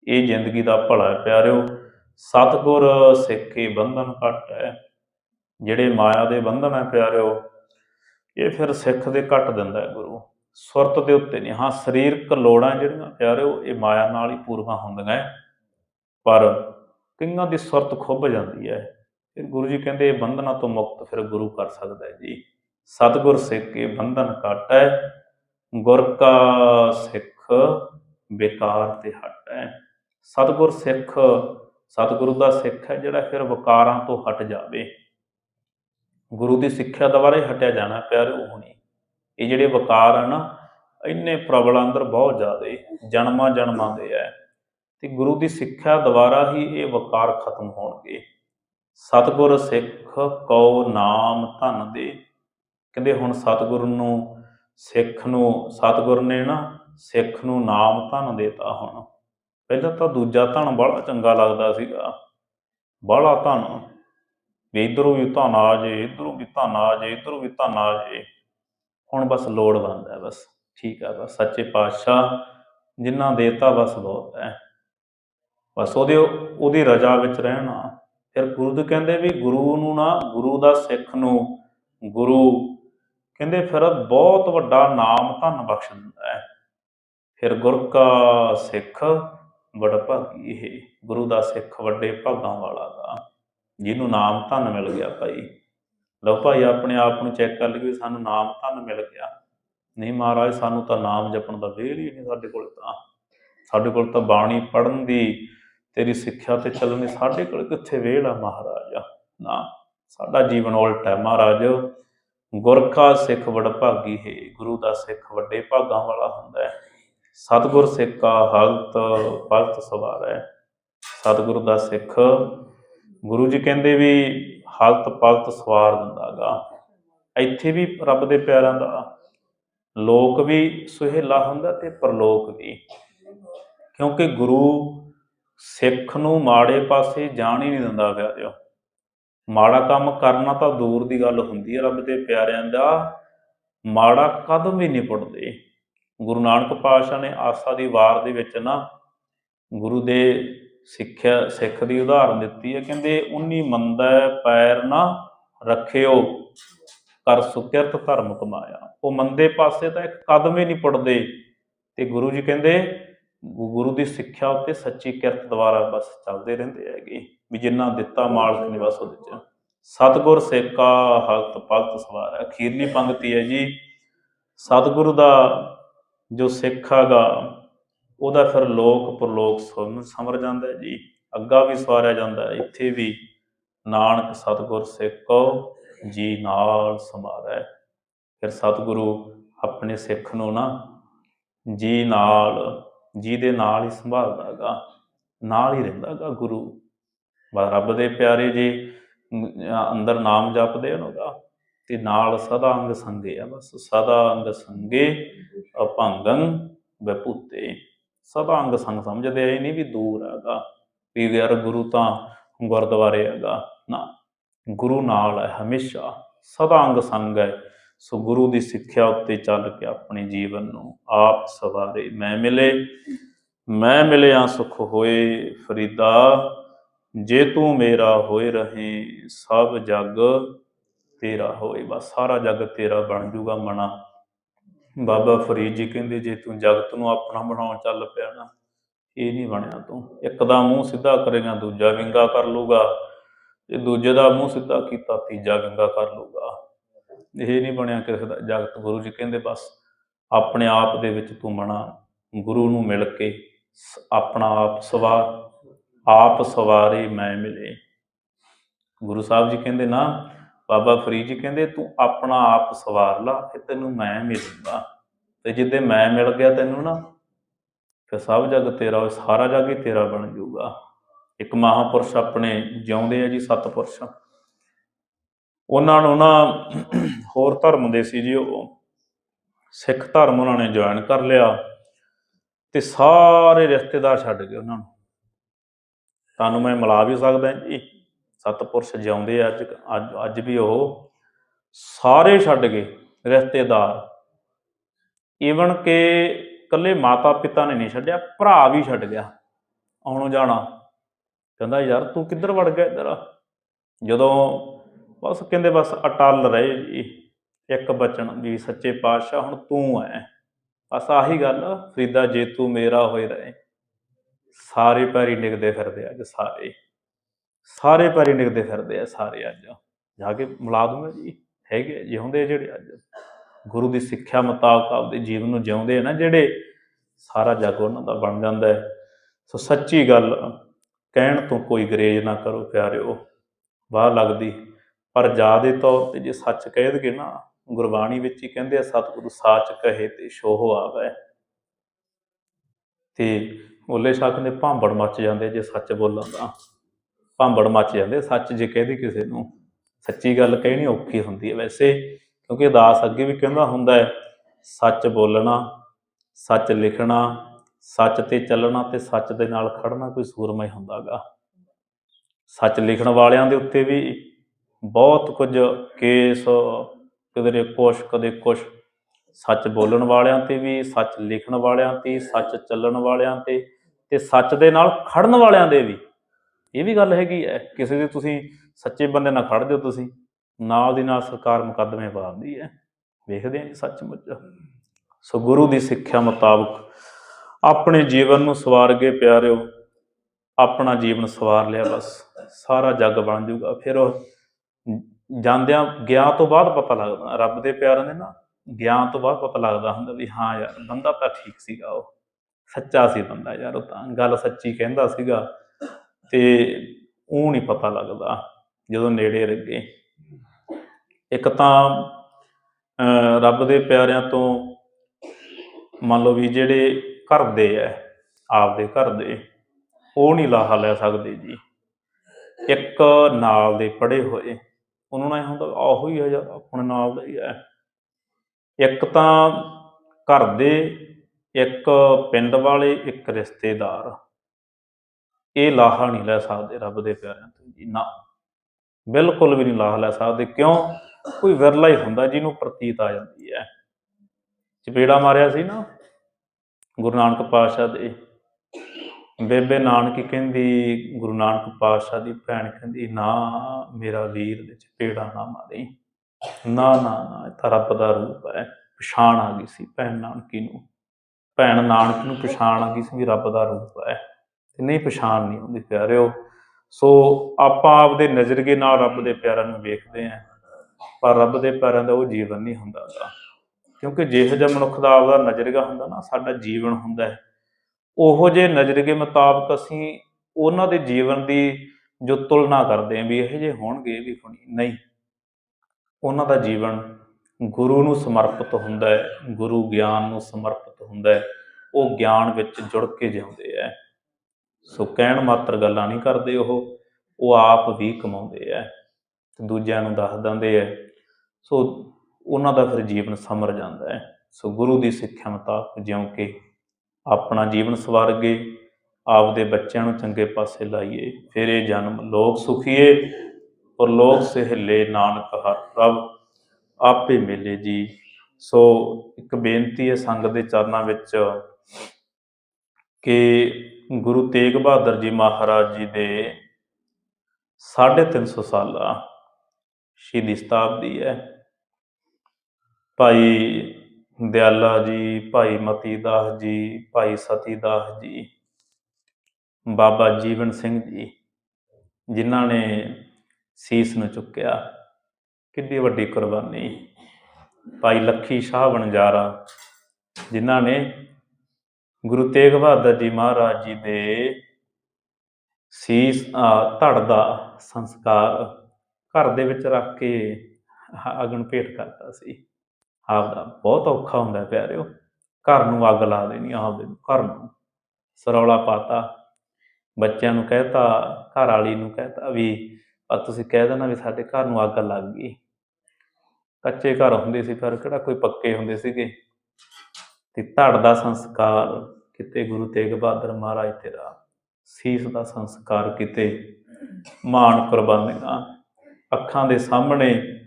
ਇਹ ਜ਼ਿੰਦਗੀ ਦਾ ਭਲਾ ਹੈ ਪਿਆਰਿਓ, ਸਤਿਗੁਰ ਸਿੱਖੇ ਬੰਧਨ ਘਟ ਹੈ। ਜਿਹੜੇ ਮਾਇਆ ਦੇ ਬੰਧਨ ਹੈ ਪਿਆਰਿਓ ਇਹ ਫਿਰ ਸਿੱਖ ਦੇ ਘਟ ਦਿੰਦਾ ਹੈ ਗੁਰੂ। ਸੁਰਤ ਦੇ ਉੱਤੇ ਨਹੀਂ। ਹਾਂ, ਸਰੀਰਕ ਲੋੜਾਂ ਜਿਹੜੀਆਂ ਪਿਆਰਿਓ ਇਹ ਮਾਇਆ ਨਾਲ ਹੀ ਪੂਰੀਆਂ ਹੁੰਦੀਆਂ ਹੈ। ਪਰ ਕਈਆਂ ਦੀ ਸੁਰਤ ਖੁੱਭ ਜਾਂਦੀ ਹੈ। ਫਿਰ ਗੁਰੂ ਜੀ ਕਹਿੰਦੇ, ਇਹ ਬੰਧਨਾਂ ਤੋਂ ਮੁਕਤ ਫਿਰ ਗੁਰੂ ਕਰ ਸਕਦਾ ਹੈ ਜੀ। ਸਤਿਗੁਰ ਸਿੱਖ, ਇਹ ਬੰਧਨ ਕਾਟੈ ਗੁਰ ਕਾ ਸਿੱਖ ਬੇਕਾਰ ਤੇ ਹਟੈ ਸਤਿਗੁਰ ਸਿੱਖ, ਸਤਿਗੁਰੂ ਦਾ ਸਿੱਖ ਹੈ ਜਿਹੜਾ ਫਿਰ ਵਿਕਾਰਾਂ ਤੋਂ ਹਟ ਜਾਵੇ। ਗੁਰੂ ਦੀ ਸਿੱਖਿਆ ਦੁਆਰਾ ਹੀ ਹਟਿਆ ਜਾਣਾ ਪਿਆਰੇ ਉਹ ਇਹ ਜਿਹੜੇ ਵਕਾਰ ਆ ਨਾ, ਇੰਨੇ ਪ੍ਰਬਲ ਅੰਦਰ ਬਹੁਤ ਜ਼ਿਆਦੇ ਜਨਮਾਂ ਜਨਮਾਂ ਦੇ ਹੈ ਤੇ ਗੁਰੂ ਦੀ ਸਿੱਖਿਆ ਦੁਆਰਾ ਹੀ ਇਹ ਵਕਾਰ ਖਤਮ ਹੋਣਗੇ। ਸਤਿਗੁਰ ਸਿੱਖ ਕਉ ਨਾਮ ਧਨ ਦੇ। ਕਹਿੰਦੇ ਹੁਣ ਸਤਿਗੁਰ ਨੂੰ ਸਿੱਖ ਨੂੰ, ਸਤਿਗੁਰ ਨੇ ਨਾ ਸਿੱਖ ਨੂੰ ਨਾਮ ਧਨ ਦੇਤਾ ਹੁਣ। ਪਹਿਲਾਂ ਤਾਂ ਦੂਜਾ ਧਨ ਬੜਾ ਚੰਗਾ ਲੱਗਦਾ ਸੀਗਾ। ਬੜਾ ਧਨ। ਵੀ ਇਧਰੋਂ ਵੀ ਧਨ ਆ ਜੇ, ਇਧਰੋਂ ਵੀ ਧਨ ਆ ਜੇ, ਇਧਰੋਂ ਵੀ ਧਨ ਆ ਜੇ। ਹੁਣ ਬਸ ਲੋੜ ਬੰਦਾ ਬਸ। ਠੀਕ ਆ ਬਸ, ਸੱਚੇ ਪਾਤਸ਼ਾਹ ਜਿਨ੍ਹਾਂ ਦੇਤਾ ਬਸ ਬਹੁਤ ਹੈ। ਬਸ ਉਹਦੇ, ਉਹਦੀ ਰਜਾ ਵਿੱਚ ਰਹਿਣਾ। ਫਿਰ ਗੁਰੂ ਦੇ ਕਹਿੰਦੇ ਵੀ ਗੁਰੂ ਨੂੰ ਨਾ, ਗੁਰੂ ਦਾ ਸਿੱਖ ਨੂੰ, ਗੁਰੂ ਕਹਿੰਦੇ ਫਿਰ ਬਹੁਤ ਵੱਡਾ ਨਾਮ ਧਨ ਬਖਸ਼ ਦਿੰਦਾ ਹੈ। ਫਿਰ ਗੁਰ ਕਾ ਸਿੱਖ ਬੜ ਭਾਗੀ ਇਹ, ਗੁਰੂ ਦਾ ਸਿੱਖ ਵੱਡੇ ਭਾਗਾਂ ਵਾਲਾ ਦਾ ਜਿਹਨੂੰ ਨਾਮ ਧਨ ਮਿਲ ਗਿਆ ਭਾਈ। ਲਓ ਭਾਈ, ਆਪਣੇ ਆਪ ਨੂੰ ਚੈੱਕ ਕਰ ਲਈਏ ਵੀ ਸਾਨੂੰ ਨਾਮ ਧਨ ਮਿਲ ਗਿਆ। ਨਹੀਂ ਮਹਾਰਾਜ, ਸਾਨੂੰ ਤਾਂ ਨਾਮ ਜਪਣ ਦਾ ਵੇਲ ਹੀ ਨਹੀਂ ਸਾਡੇ ਕੋਲ ਤਾਂ। ਸਾਡੇ ਕੋਲ ਤਾਂ ਬਾਣੀ ਪੜਨ ਦੀ, ਤੇਰੀ ਸਿੱਖਿਆ ਤੇ ਚੱਲਣੀ ਸਾਡੇ ਕੋਲ ਕਿੱਥੇ ਵੇਲ ਆ ਮਹਾਰਾਜ? ਨਾ, ਸਾਡਾ ਜੀਵਨ ਉਲਟ ਹੈ ਮਹਾਰਾਜ। ਗੁਰ ਕਾ ਸਿੱਖ ਵਡਭਾਗੀ ਹੈ, ਗੁਰੂ ਦਾ ਸਿੱਖ ਵੱਡੇ ਭਾਗਾਂ ਵਾਲਾ ਹੁੰਦਾ ਹੈ। ਸਤਿਗੁਰ ਸਿੱਖ ਕਾ ਹਲਤ ਪਲਤ ਹੈ ਸਤਿਗੁਰੂ ਦਾ ਸਿੱਖ ਗੁਰੂ ਜੀ ਕਹਿੰਦੇ ਵੀ ਹਲਤ ਪਲਤ ਸਵਾਰ ਦਿੰਦਾਗਾ ਇੱਥੇ ਵੀ ਰੱਬ ਦੇ ਪਿਆਰਾਂ ਦਾ ਲੋਕ ਵੀ ਸੁਹੇਲਾ ਹੁੰਦਾ ਤੇ ਪਰਲੋਕ ਵੀ। ਕਿਉਂਕਿ ਗੁਰੂ ਸਿੱਖ ਨੂੰ ਮਾੜੇ ਪਾਸੇ ਜਾਣ ਹੀ ਨਹੀਂ ਦਿੰਦਾ ਪਿਆਰਿਓ ਮਾੜਾ ਕੰਮ ਕਰਨਾ ਤਾਂ ਦੂਰ ਦੀ ਗੱਲ ਹੁੰਦੀ ਹੈ ਰੱਬ ਦੇ ਪਿਆਰਿਆਂ ਦਾ। ਮਾੜਾ ਕਦਮ ਵੀ ਨਹੀਂ ਪੁੱਟਦੇ। ਗੁਰੂ ਨਾਨਕ ਪਾਤਸ਼ਾਹ ਨੇ ਆਸਾ ਦੀ ਵਾਰ ਦੇ ਵਿੱਚ ਨਾ ਗੁਰੂ ਦੇ ਸਿੱਖਿਆ, ਸਿੱਖ ਦੀ ਉਦਾਹਰਨ ਦਿੱਤੀ ਹੈ, ਕਹਿੰਦੇ, ਉਨੀ ਮੰਦਾ ਪੈਰ ਨਾ ਰੱਖਿਓ, ਕਰ ਸੁਕਿਰਤ ਧਰਮ ਕਮਾਇਆ। ਉਹ ਮੰਦੇ ਪਾਸੇ ਤਾਂ ਇੱਕ ਕਦਮ ਹੀ ਨਹੀਂ ਪੁੱਟਦੇ। ਤੇ ਗੁਰੂ ਜੀ ਕਹਿੰਦੇ ਗੁਰੂ ਦੀ ਸਿੱਖਿਆ ਉੱਤੇ ਸੱਚੀ ਕਿਰਤ ਦੁਆਰਾ ਬਸ ਚੱਲਦੇ ਰਹਿੰਦੇ ਹੈਗੇ, ਵੀ ਜਿੰਨਾ ਦਿੱਤਾ ਮਾਲਕ ਨੇ ਬਸ ਉਹਦੇ ਚ। ਸਤਗੁਰ ਸੇਕਾ ਹਲਤ ਪਲਤ ਸਵਾਰ ਹੈ। ਅਖੀਰਲੀ ਪੰਕਤੀ ਹੈ ਜੀ, ਸਤਿਗੁਰੂ ਦਾ ਜੋ ਸਿੱਖ ਹੈਗਾ ਉਹਦਾ ਫਿਰ ਲੋਕ ਪਰਲੋਕ ਸੁਣ ਸਮਰ ਜਾਂਦਾ ਹੈ ਜੀ, ਅੱਗਾ ਵੀ ਸਵਾਰਿਆ ਜਾਂਦਾ ਹੈ, ਇੱਥੇ ਵੀ ਨਾਨਕ ਸਤਿਗੁਰ ਸਿੱਖੋ ਜੀ ਨਾਲ ਸਮਾਰੈ। ਫਿਰ ਸਤਿਗੁਰੂ ਆਪਣੇ ਸਿੱਖ ਨੂੰ ਨਾ ਜੀ ਨਾਲ, ਜੀ ਦੇ ਨਾਲ ਹੀ ਸੰਭਾਲਦਾਗਾ ਨਾਲ ਹੀ ਰਹਿੰਦਾਗਾ ਗੁਰੂ। ਬਸ ਰੱਬ ਦੇ ਪਿਆਰੇ ਜੀ ਅੰਦਰ ਨਾਮ ਜਪਦੇ ਹੋਣਗਾ ਤੇ ਨਾਲ ਸਦਾ ਅੰਗ ਸੰਗੇ ਆ ਬਸ, ਸਦਾ ਅੰਗ ਸੰਗੇ ਅਭੰਗੰ ਵਿਭੂਤੇ। ਸਦਾ ਅੰਗ ਸੰਗ ਸਮਝਦੇ ਆ, ਇਹ ਨਹੀਂ ਵੀ ਦੂਰ ਹੈਗਾ। ਵੀ ਯਾਰ ਗੁਰੂ ਤਾਂ ਗੁਰਦੁਆਰੇ ਹੈਗਾ। ਨਾ, ਗੁਰੂ ਨਾਲ ਹੈ ਹਮੇਸ਼ਾ। ਸਦਾ ਅੰਗ ਸੰਗ ਹੈ। ਸੋ ਗੁਰੂ ਦੀ ਸਿੱਖਿਆ ਉੱਤੇ ਚੱਲ ਕੇ ਆਪਣੇ ਜੀਵਨ ਨੂੰ ਆਪ ਸਵਾਰੇ। ਮੈਂ ਮਿਲੇ, ਮੈਂ ਮਿਲਿਆ ਸੁਖ ਹੋਏ ਫਰੀਦਾ। ਜੇ ਤੂੰ ਮੇਰਾ ਹੋਏ ਰਹੇ, ਸਭ ਜਗ ਤੇਰਾ ਹੋਏ। ਬਸ ਸਾਰਾ ਜਗ ਤੇਰਾ ਬਣ ਜੂਗਾ ਮਨਾ। ਬਾਬਾ ਫਰੀਦ ਜੀ ਕਹਿੰਦੇ, ਜੇ ਤੂੰ ਜਗਤ ਨੂੰ ਆਪਣਾ ਬਣਾਉਣ ਚੱਲ ਪਿਆ ਨਾ, ਇਹ ਨਹੀਂ ਬਣਿਆ ਤੂੰ। ਇੱਕ ਦਾ ਮੂੰਹ ਸਿੱਧਾ ਕਰੇਗਾ, ਦੂਜਾ ਵਿੰਗਾ ਕਰ ਲੂਗਾ ਜੇ ਦੂਜੇ ਦਾ ਮੂੰਹ ਸਿੱਧਾ ਕੀਤਾ, ਤੀਜਾ ਵਿੰਗਾ ਕਰ ਲੂਗਾ ਇਹ ਨਹੀਂ ਬਣਿਆ ਕਿਸੇ ਦਾ। ਜਗਤ ਗੁਰੂ ਜੀ ਕਹਿੰਦੇ, ਬਸ ਆਪਣੇ ਆਪ ਦੇ ਵਿੱਚ ਤੂੰ ਬਣਾ ਗੁਰੂ ਨੂੰ ਮਿਲ ਕੇ ਆਪਣਾ ਆਪ ਸਵਾਰ। ਆਪ ਸਵਾਰੇ ਮੈਂ ਮਿਲੇ। ਗੁਰੂ ਸਾਹਿਬ ਜੀ ਕਹਿੰਦੇ ਨਾ ਬਾਬਾ ਫਰੀਦ ਜੀ ਕਹਿੰਦੇ, ਤੂੰ ਆਪਣਾ ਆਪ ਸਵਾਰ ਲਾ ਤੇ ਤੈਨੂੰ ਮੈਂ ਮਿਲੂੰਗਾ। ਤੇ ਜਿੱਦੇ ਮੈਂ ਮਿਲ ਗਿਆ ਤੈਨੂੰ ਨਾ, ਫਿਰ ਸਭ ਜਗ ਤੇਰਾ ਸਾਰਾ ਜਗ ਹੀ ਤੇਰਾ ਬਣ ਜਾਊਗਾ। ਇੱਕ ਮਹਾਪੁਰਸ਼ ਆਪਣੇ ਜਿਉਂਦੇ ਆ ਜੀ, ਸਤਪੁਰਸ਼। ਉਹਨਾਂ ਨੂੰ ਨਾ ਹੋਰ ਧਰਮ ਦੇ ਸੀ ਜੀ, ਉਹ ਸਿੱਖ ਧਰਮ ਉਹਨਾਂ ਨੇ ਜੁਆਇਨ ਕਰ ਲਿਆ ਤੇ ਸਾਰੇ ਰਿਸ਼ਤੇਦਾਰ ਛੱਡ ਗਏ ਉਹਨਾਂ ਨੂੰ। ਤੁਹਾਨੂੰ ਮੈਂ ਮਿਲਾ ਵੀ ਸਕਦਾ ਜੀ। ਸਤਪੁਰਸ਼ ਜਿਉਂਦੇ ਆ, ਅੱਜ ਅੱਜ ਵੀ ਉਹ ਸਾਰੇ ਛੱਡ ਗਏ ਰਿਸ਼ਤੇਦਾਰ। ਈਵਨ ਕਿ ਇਕੱਲੇ ਮਾਤਾ ਪਿਤਾ ਨੇ ਨਹੀਂ ਛੱਡਿਆ, ਭਰਾ ਵੀ ਛੱਡ ਗਿਆ ਆਉਣੋਂ ਜਾਣਾ। ਕਹਿੰਦਾ ਯਾਰ ਤੂੰ ਕਿੱਧਰ ਵੜ ਗਿਆ ਇੱਧਰ? ਜਦੋਂ ਬਸ ਕਹਿੰਦੇ ਬਸ ਅਟਲ ਰਹੇ ਜੀ, ਇੱਕ ਬਚਨ ਵੀ ਸੱਚੇ ਪਾਤਸ਼ਾਹ, ਹੁਣ ਤੂੰ ਐ ਬਸ ਆਹੀ ਗੱਲ, ਫਰੀਦਾ ਜੇ ਤੂੰ ਮੇਰਾ ਹੋਏ ਰਹੇ। ਸਾਰੇ ਪੈਰੀ ਨਿਕਦੇ ਫਿਰਦੇ ਅੱਜ ਸਾਰੇ। ਸਾਰੇ ਪੈਰੀ ਨਿਕਦੇ ਫਿਰਦੇ ਆ ਸਾਰੇ ਅੱਜ। ਜਾ ਕੇ ਮਿਲਾ ਦੂੰਗਾ ਜੀ, ਹੈਗੇ ਜਿਉਂਦੇ ਜਿਹੜੇ ਅੱਜ। ਗੁਰੂ ਦੀ ਸਿੱਖਿਆ ਮੁਤਾਬਕ ਆਪਦੇ ਜੀਵਨ ਨੂੰ ਜਿਉਂਦੇ ਆ ਨਾ, ਜਿਹੜੇ ਸਾਰਾ ਜੱਗ ਉਹਨਾਂ ਦਾ ਬਣ ਜਾਂਦਾ ਹੈ। ਸੋ ਸੱਚੀ ਗੱਲ, ਕਹਿਣ ਤੋਂ ਕੋਈ ਗਰੇਜ ਨਾ ਕਰੋ ਪਿਆਰਿਓ ਬਾਹ ਲੱਗਦੀ। ਪਰ ਜਾਦੇ ਤੌਰ ਤੇ ਜੇ ਸੱਚ ਕਹਿ ਦਗੇ ਨਾ, ਗੁਰਬਾਣੀ ਵਿੱਚ ਹੀ ਕਹਿੰਦੇ ਆ, ਸਤਿਗੁਰੂ ਸਾਚ ਕਹੇ ਤੇ ਸ਼ੋਹ ਆਵੇ। ਤੇ ਬੋਲੇ ਸ਼ਾਖ ਦੇ ਭਾਂਬੜ ਮੱਚ ਜਾਂਦੇ ਜੇ ਸੱਚ ਬੋਲਾਂ ਦਾ। ਭਾਂਬੜ ਮੱਚ ਜਾਂਦੇ, ਸੱਚ ਜੇ ਕਹਿਦੀ ਕਿਸੇ ਨੂੰ, ਸੱਚੀ ਗੱਲ ਕਹਿਣੀ ਔਖੀ ਹੁੰਦੀ ਹੈ ਵੈਸੇ, ਕਿਉਂਕਿ ਅਦਾਸ ਅੱਗੇ ਵੀ ਕਹਿੰਦਾ ਹੁੰਦਾ ਹੈ, ਸੱਚ ਬੋਲਣਾ, ਸੱਚ ਲਿਖਣਾ, ਸੱਚ ਤੇ ਚੱਲਣਾ ਤੇ ਸੱਚ ਦੇ ਨਾਲ ਖੜਨਾ ਕੋਈ ਸੂਰਮਾ ਹੀ ਹੁੰਦਾਗਾ। ਸੱਚ ਲਿਖਣ ਵਾਲਿਆਂ ਦੇ ਉੱਤੇ ਵੀ ਬਹੁਤ ਕੁਝ ਕੇਸ ਕਦੇ ਕੁਛ ਕਦੇ ਕੁਛ। ਸੱਚ ਬੋਲਣ ਵਾਲਿਆਂ ਤੇ ਵੀ, ਸੱਚ ਲਿਖਣ ਵਾਲਿਆਂ ਤੇ, ਸੱਚ ਚੱਲਣ ਵਾਲਿਆਂ ਤੇ ਤੇ ਸੱਚ ਦੇ ਨਾਲ ਖੜਨ ਵਾਲਿਆਂ ਦੇ ਵੀ। ਇਹ ਵੀ ਗੱਲ ਹੈਗੀ ਹੈ, ਕਿਸੇ ਦੇ ਤੁਸੀਂ ਸੱਚੇ ਬੰਦੇ ਨਾਲ ਖੜਦੇ ਹੋ ਤੁਸੀਂ, ਨਾਲ ਦੀ ਨਾਲ ਸਰਕਾਰ ਮੁਕੱਦਮੇ ਪਾਉਂਦੀ ਹੈ। ਵੇਖਦੇ ਹਾਂ ਜੀ ਸੱਚਮੁੱਚ। ਸੋ ਗੁਰੂ ਦੀ ਸਿੱਖਿਆ ਮੁਤਾਬਕ ਆਪਣੇ ਜੀਵਨ ਨੂੰ ਸਵਾਰ ਕੇ ਪਿਆਰਿਓ, ਆਪਣਾ ਜੀਵਨ ਸਵਾਰ ਲਿਆ ਬਸ, ਸਾਰਾ ਜੱਗ ਬਣ ਜਾਊਗਾ। ਫਿਰ ਉਹ ਜਾਂਦਿਆਂ ਗਿਆ ਤੋਂ ਬਾਅਦ ਪਤਾ ਲੱਗਦਾ, ਰੱਬ ਦੇ ਪਿਆਰਾਂ ਦੇ ਨਾ ਗਿਆਨ ਤੋਂ ਬਾਅਦ ਪਤਾ ਲੱਗਦਾ ਹੁੰਦਾ ਵੀ ਹਾਂ ਯਾਰ, ਬੰਦਾ ਤਾਂ ਠੀਕ ਸੀਗਾ ਉਹ, ਸੱਚਾ ਸੀ ਬੰਦਾ ਯਾਰ ਉਹ ਤਾਂ, ਗੱਲ ਸੱਚੀ ਕਹਿੰਦਾ ਸੀਗਾ। ਤੇ ਉਹ ਨਹੀਂ ਪਤਾ ਲੱਗਦਾ ਜਦੋਂ ਨੇੜੇ ਲੱਗੇ। ਇੱਕ ਤਾਂ ਅਹ, ਰੱਬ ਦੇ ਪਿਆਰਿਆਂ ਤੋਂ ਮੰਨ ਲਓ ਵੀ ਜਿਹੜੇ ਘਰ ਦੇ ਐ ਆਪਦੇ ਘਰ ਦੇ ਉਹ ਨਹੀਂ ਲਾਹਾ ਲੈ ਸਕਦੇ ਜੀ। ਇੱਕ ਨਾਲ ਦੇ ਪੜੇ ਹੋਏ ਉਹਨਾਂ ਨੂੰ ਇਹ ਹੁੰਦਾ ਆਹੋ ਹੀ ਹੈ ਯਾਰ ਆਪਣੇ ਨਾਲ ਦਾ ਹੀ ਹੈ ਇੱਕ ਤਾਂ ਘਰ ਦੇ ਇੱਕ ਪਿੰਡ ਵਾਲੇ ਇੱਕ ਰਿਸ਼ਤੇਦਾਰ। ਇਹ ਲਾਹਾ ਨਹੀਂ ਲੈ ਸਕਦੇ ਰੱਬ ਦੇ ਪਿਆਰਿਆਂ ਤੋਂ ਜੀ, ਨਾ। ਬਿਲਕੁਲ ਵੀ ਨਹੀਂ ਲਾਹਾ ਲੈ ਸਕਦੇ। ਕਿਉਂ? ਕੋਈ ਵਿਰਲਾ ਹੀ ਹੁੰਦਾ ਜਿਹਨੂੰ ਪ੍ਰਤੀਤ ਆ ਜਾਂਦੀ ਹੈ। ਚਪੇੜਾ ਮਾਰਿਆ ਸੀ ਨਾ ਗੁਰੂ ਨਾਨਕ ਪਾਤਸ਼ਾਹ ਦੇ। ਬੇਬੇ ਨਾਨਕੀ ਕਹਿੰਦੀ, ਗੁਰੂ ਨਾਨਕ ਪਾਤਸ਼ਾਹ ਦੀ ਭੈਣ ਕਹਿੰਦੀ, ਨਾ ਮੇਰਾ ਵੀਰ ਦੇ ਚਪੇੜਾ ਨਾ ਮਾਰੀ। ਨਾ ਨਾ ਨਾ, ਇਹ ਤਾਂ ਰੱਬ ਦਾ ਰੂਪ ਹੈ। ਪਛਾਣ ਆ ਗਈ ਸੀ ਭੈਣ ਨਾਨਕੀ ਨੂੰ। ਭੈਣ ਨਾਨਕੀ ਨੂੰ ਪਛਾਣ ਆ ਗਈ ਸੀ ਵੀ ਰੱਬ ਦਾ ਰੂਪ ਹੈ। ਨਹੀਂ ਪਛਾਣ ਨਹੀਂ ਹੁੰਦੀ ਪਿਆਰਿਓ। ਸੋ ਆਪਾਂ ਆਪਦੇ ਨਜ਼ਰੀਏ ਨਾਲ ਰੱਬ ਦੇ ਪਿਆਰਾਂ ਨੂੰ ਵੇਖਦੇ ਆਂ ਪਰ ਰੱਬ ਦੇ ਪਿਆਰਾਂ ਦਾ ਉਹ ਜੀਵਨ ਨਹੀਂ ਹੁੰਦਾ ਕਿਉਂਕਿ ਜਿਹੋ ਜਿਹਾ ਮਨੁੱਖ ਦਾ ਆਪਦਾ ਨਜ਼ਰੀਆ ਹੁੰਦਾ ਨਾ, ਸਾਡਾ ਜੀਵਨ ਹੁੰਦਾ ਹੈ। ਉਹੋ ਜਿਹੇ ਨਜ਼ਰੀਏ ਮੁਤਾਬਕ ਅਸੀਂ ਉਹਨਾਂ ਦੇ ਜੀਵਨ ਦੀ ਜੋ ਤੁਲਨਾ ਕਰਦੇ ਆਂ ਵੀ ਇਹੋ ਜਿਹੇ ਹੋਣਗੇ ਵੀ ਹੋਣੀ। ਨਹੀਂ। ਉਹਨਾਂ ਦਾ ਜੀਵਨ ਗੁਰੂ ਨੂੰ ਸਮਰਪਿਤ ਹੁੰਦਾ ਹੈ, ਗੁਰੂ ਗਿਆਨ ਨੂੰ ਸਮਰਪਿਤ ਹੁੰਦਾ ਹੈ। ਉਹ ਗਿਆਨ ਵਿੱਚ ਜੁੜ ਕੇ ਜਿਉਂਦੇ ਐ ਸੋ ਕਹਿਣ ਮਾਤਰ ਗੱਲਾਂ ਨਹੀਂ ਕਰਦੇ ਉਹ ਉਹ ਆਪ ਵੀ ਕਮਾਉਂਦੇ ਐ ਤੇ ਦੂਜਿਆਂ ਨੂੰ ਦੱਸ ਦਿੰਦੇ ਐ। ਸੋ ਉਹਨਾਂ ਦਾ ਫਿਰ ਜੀਵਨ ਸਮਰ ਜਾਂਦਾ ਹੈ ਸੋ ਗੁਰੂ ਦੀ ਸਿੱਖਿਆ ਮੁਤਾਬਕ ਜਿਉਂ ਕਿ ਆਪਣਾ ਜੀਵਨ ਸਵਾਰਗੇ, ਆਪਦੇ ਬੱਚਿਆਂ ਨੂੰ ਚੰਗੇ ਪਾਸੇ ਲਾਈਏ, ਫਿਰ ਇਹ ਜਨਮ ਲੋਕ ਸੁਖੀਏ ਔਰ ਲੋਕ ਸਹਿਲੇ ਨਾਨਕ ਹਰ ਪ੍ਰਭ, ਆਪੇ ਮਿਲੇ ਜੀ। ਸੋ ਇੱਕ ਬੇਨਤੀ ਹੈ ਸੰਗਤ ਦੇ ਚਰਨਾਂ ਵਿੱਚ ਕਿ ਗੁਰੂ ਤੇਗ ਬਹਾਦਰ ਜੀ ਮਹਾਰਾਜ ਜੀ ਦੇ 350 ਸਾਲਾ ਸ਼ਹੀਦੀ ਸ਼ਤਾਬਦੀ ਹੈ। ਭਾਈ ਦਿਆਲਾ ਜੀ, ਭਾਈ ਮਤੀ ਦਾਸ ਜੀ, ਭਾਈ ਸਤੀ ਦਾਸ ਜੀ, ਬਾਬਾ ਜੀਵਨ ਸਿੰਘ ਜੀ, ਜਿਨ੍ਹਾਂ ਨੇ ਸੀਸ ਨੂੰ ਚੁੱਕਿਆ। ਕਿੰਨੀ ਵੱਡੀ ਕੁਰਬਾਨੀ। ਭਾਈ ਲੱਖੀ ਸ਼ਾਹ ਬਣਜਾਰਾ ਜਿਨ੍ਹਾਂ ਨੇ ਗੁਰੂ ਤੇਗ ਬਹਾਦਰ ਜੀ ਮਹਾਰਾਜ ਜੀ ਦੇ ਸੀਸ ਧੜ ਦਾ ਸੰਸਕਾਰ ਘਰ ਦੇ ਵਿੱਚ ਰੱਖ ਕੇ ਅਗਨ ਭੇਟ ਕਰਦਾ ਸੀ। ਆਪਦਾ ਬਹੁਤ ਔਖਾ ਹੁੰਦਾ ਪਿਆਰਿਓ ਘਰ ਨੂੰ ਅੱਗ ਲਾ ਦੇਣੀ ਆਪਦੇ ਨੂੰ, ਘਰ ਨੂੰ। ਸਰੌਲਾ ਪਾਤਾ। ਬੱਚਿਆਂ ਨੂੰ ਕਹਿਤਾ ਘਰ ਵਾਲੀ ਨੂੰ ਕਹਿਤਾ ਵੀ ਆ ਤੁਸੀਂ ਕਹਿ ਦੇਣਾ ਵੀ ਸਾਡੇ ਘਰ ਨੂੰ ਅੱਗ ਲੱਗ ਗਈ। ਕੱਚੇ ਘਰ ਹੁੰਦੇ ਸੀ ਫਿਰ ਕਿਹੜਾ ਕੋਈ ਪੱਕੇ ਹੁੰਦੇ ਸੀਗੇ। ਤੇ ਧੜ ਦਾ ਸੰਸਕਾਰ ਕਿਤੇ ਗੁਰੂ ਤੇਗ ਬਹਾਦਰ ਮਹਾਰਾਜ ਤੇਰਾ, ਸੀਸ ਦਾ ਸੰਸਕਾਰ ਕਿਤੇ ਮਾਣ ਕੁਰਬਾਨੀਆਂ। ਅੱਖਾਂ ਦੇ ਸਾਹਮਣੇ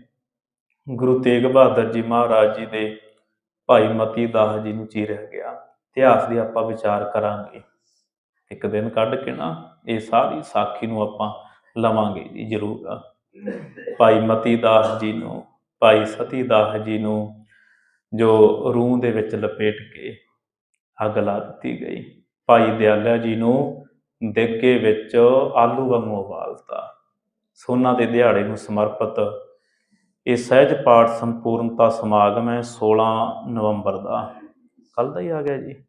ਗੁਰੂ ਤੇਗ ਬਹਾਦਰ ਜੀ ਮਹਾਰਾਜ ਜੀ ਦੇ ਭਾਈ ਮਤੀ ਦਾਸ ਜੀ ਨੂੰ ਚੀਰਿਆ ਗਿਆ। ਇਤਿਹਾਸ ਦੀ ਆਪਾਂ ਵਿਚਾਰ ਕਰਾਂਗੇ। ਇੱਕ ਦਿਨ ਕੱਢ ਕੇ ਨਾ ਇਹ ਸਾਰੀ ਸਾਖੀ ਨੂੰ ਆਪਾਂ ਲਵਾਂਗੇ ਜੀ ਜ਼ਰੂਰ। ਭਾਈ ਮਤੀ ਦਾਸ ਜੀ ਨੂੰ, ਭਾਈ ਸਤੀ ਦਾਸ ਜੀ ਨੂੰ ਜੋ ਰੂਹ ਦੇ ਵਿੱਚ ਲਪੇਟ ਕੇ ਅੱਗ ਲਾ ਦਿੱਤੀ ਗਈ। ਭਾਈ ਦਿਆਲਾ ਜੀ ਨੂੰ ਦੇਕੇ ਵਿੱਚ ਆਲੂ ਵਾਂਗੂ ਉਬਾਲਤਾ। ਸੋਨਾ ਦੇ ਦਿਹਾੜੇ ਨੂੰ ਸਮਰਪਿਤ ਇਹ ਸਹਿਜ ਪਾਠ ਸੰਪੂਰਨਤਾ ਸਮਾਗਮ ਹੈ 16 ਨਵੰਬਰ ਦਾ। ਕੱਲ ਦਾ ਹੀ ਆ ਗਿਆ ਜੀ।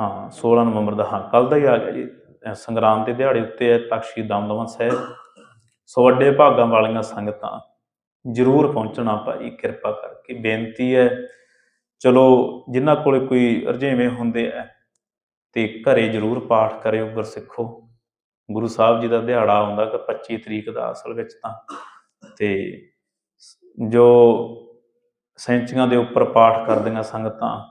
ਹਾਂ 16 ਨਵੰਬਰ ਦਾ, ਹਾਂ ਕੱਲ ਦਾ ਹੀ ਆ ਗਿਆ ਜੀ। ਸੰਗਰਾਮ ਦੇ ਦਿਹਾੜੇ ਉੱਤੇ ਹੈ ਤਖਸ਼ੀ ਦਮਦਮਾ ਸਾਹਿਬ। ਸੋ ਵੱਡੇ ਭਾਗਾਂ ਵਾਲੀਆਂ ਸੰਗਤਾਂ ਜ਼ਰੂਰ ਪਹੁੰਚਣਾ ਭਾਈ ਕਿਰਪਾ ਕਰਕੇ। ਬੇਨਤੀ ਹੈ, ਚਲੋ, ਜਿਨ੍ਹਾਂ ਕੋਲੇ ਕੋਈ ਰੁਝੇਵੇਂ ਹੁੰਦੇ ਆ ਤੇ ਘਰੇ ਜ਼ਰੂਰ ਪਾਠ ਕਰਿਓ, ਗੁਰਸਿੱਖੋ। ਗੁਰੂ ਸਾਹਿਬ ਜੀ ਦਾ ਦਿਹਾੜਾ ਆਉਂਦਾ ਕਿ 25 ਤਰੀਕ ਦਾ ਅਸਲ ਵਿੱਚ ਤਾਂ। ਤੇ ਜੋ ਸੈਂਚੀਆਂ ਦੇ ਉੱਪਰ ਪਾਠ ਕਰਦੀਆਂ ਸੰਗਤਾਂ,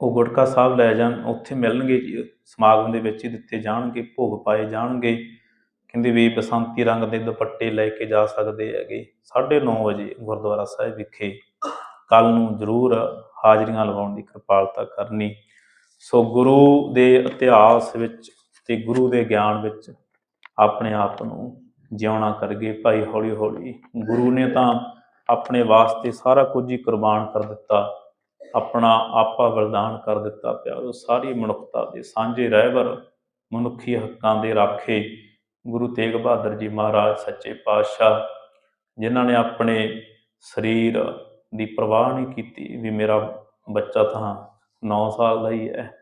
ਉਹ ਗੁਟਕਾ ਸਾਹਿਬ ਲੈ ਜਾਣ, ਉੱਥੇ ਮਿਲਣਗੇ ਜੀ, ਸਮਾਗਮ ਦੇ ਵਿੱਚ ਹੀ ਦਿੱਤੇ ਜਾਣਗੇ, ਭੋਗ ਪਾਏ ਜਾਣਗੇ। ਕਹਿੰਦੇ ਵੀ ਬਸੰਤੀ ਰੰਗ ਦੇ ਦੁਪੱਟੇ ਲੈ ਕੇ ਜਾ ਸਕਦੇ ਹੈਗੇ। 9:30 ਵਜੇ ਗੁਰਦੁਆਰਾ ਸਾਹਿਬ ਵਿਖੇ ਕੱਲ ਨੂੰ ਜ਼ਰੂਰ ਹਾਜ਼ਰੀਆਂ ਲਵਾਉਣ ਦੀ ਕਿਰਪਾਲਤਾ ਕਰਨੀ। ਸੋ ਗੁਰੂ ਦੇ ਇਤਿਹਾਸ ਵਿੱਚ ਤੇ ਗੁਰੂ ਦੇ ਗਿਆਨ ਵਿੱਚ ਆਪਣੇ ਆਪ ਨੂੰ ਜਿਉਣਾ ਕਰਗੇ ਭਾਈ ਹੌਲੀ ਹੌਲੀ ਗੁਰੂ ਨੇ ਤਾਂ ਆਪਣੇ ਵਾਸਤੇ ਸਾਰਾ ਕੁਝ ਹੀ ਕੁਰਬਾਨ ਕਰ ਦਿੱਤਾ, ਆਪਣਾ ਆਪਾ ਬਲਿਦਾਨ ਕਰ ਦਿੱਤਾ ਪਿਆਰੋ। ਸਾਰੀ ਮਨੁੱਖਤਾ ਦੇ ਸਾਂਝੇ ਰਹਿਬਰ ਮਨੁੱਖੀ ਹੱਕਾਂ ਦੇ ਰਾਖੇ ਗੁਰੂ ਤੇਗ ਬਹਾਦਰ ਜੀ ਮਹਾਰਾਜ, ਸੱਚੇ ਪਾਤਸ਼ਾਹ, ਜਿਨ੍ਹਾਂ ਨੇ ਆਪਣੇ ਸਰੀਰ ਦੀ ਪਰਵਾਹ ਨਹੀਂ ਕੀਤੀ ਵੀ ਮੇਰਾ ਬੱਚਾ ਤਾਂ 9 ਸਾਲ ਦਾ ਹੀ ਹੈ।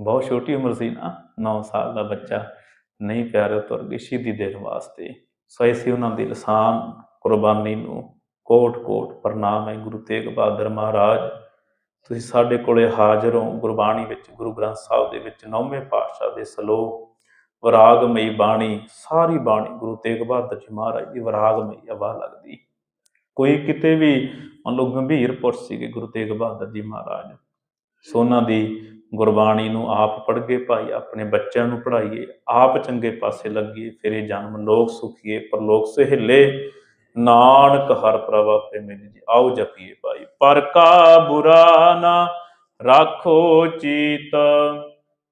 ਬਹੁਤ ਛੋਟੀ ਉਮਰ ਸੀ ਨਾ 9 ਸਾਲ ਦਾ ਬੱਚਾ। ਨਹੀਂ ਪਿਆਰੇ ਤੁਰ ਗਈ ਸ਼ਹੀਦੀ ਦੇਣ ਵਾਸਤੇ। ਸੋ ਇਸੇ ਉਹਨਾਂ ਦੀ ਲਸਾਨ ਕੁਰਬਾਨੀ ਨੂੰ ਕੋਟ ਕੋਟ ਪ੍ਰਣਾਮ ਹੈ ਗੁਰੂ ਤੇਗ ਬਹਾਦਰ ਮਹਾਰਾਜ। ਤੁਸੀਂ ਸਾਡੇ ਕੋਲੇ ਹਾਜ਼ਰ ਹੋ ਗੁਰਬਾਣੀ ਵਿੱਚ, ਗੁਰੂ ਗ੍ਰੰਥ ਸਾਹਿਬ ਦੇ ਵਿੱਚ, ਨੌਵੇਂ ਪਾਤਸ਼ਾਹ ਦੇ ਸ਼ਲੋਕ। ਵਿਰਾਗਮਈ ਬਾਣੀ, ਸਾਰੀ ਬਾਣੀ, ਗੁਰੂ ਤੇਗ ਬਹਾਦਰ ਜੀ ਮਹਾਰਾਜ ਦੀ ਵਿਰਾਗਮਈ ਆਵਾਜ਼ ਲੱਗਦੀ। ਕੋਈ ਕਿਤੇ ਵੀ ਮੰਨ ਲਓ ਗੰਭੀਰ ਪੁਰਸ਼ ਸੀਗੇ ਗੁਰੂ ਤੇਗ ਬਹਾਦਰ ਜੀ ਮਹਾਰਾਜ। ਸੋਨਾ ਦੀ ਗੁਰਬਾਣੀ ਨੂੰ ਆਪ ਪੜ੍ਹਗੇ, ਭਾਈ ਆਪਣੇ ਬੱਚਿਆਂ ਨੂੰ ਪੜ੍ਹਾਈਏ, ਆਪ ਚੰਗੇ ਪਾਸੇ ਲੱਗੀਏ, ਫਿਰ ਜਨਮ ਲੋਕ ਸੁਖੀਏ, ਪਰਲੋਕ ਸਹਿਲੇ, ਨਾਨਕ ਹਰ ਪ੍ਰਭਾ ਤੇ ਮਿਲ ਜੀ। ਆਓ ਜਪੀਏ ਭਾਈ, ਪਰ ਕਾ ਬੁਰਾ ਨਾ ਰਾਖੋ ਚੀਤ।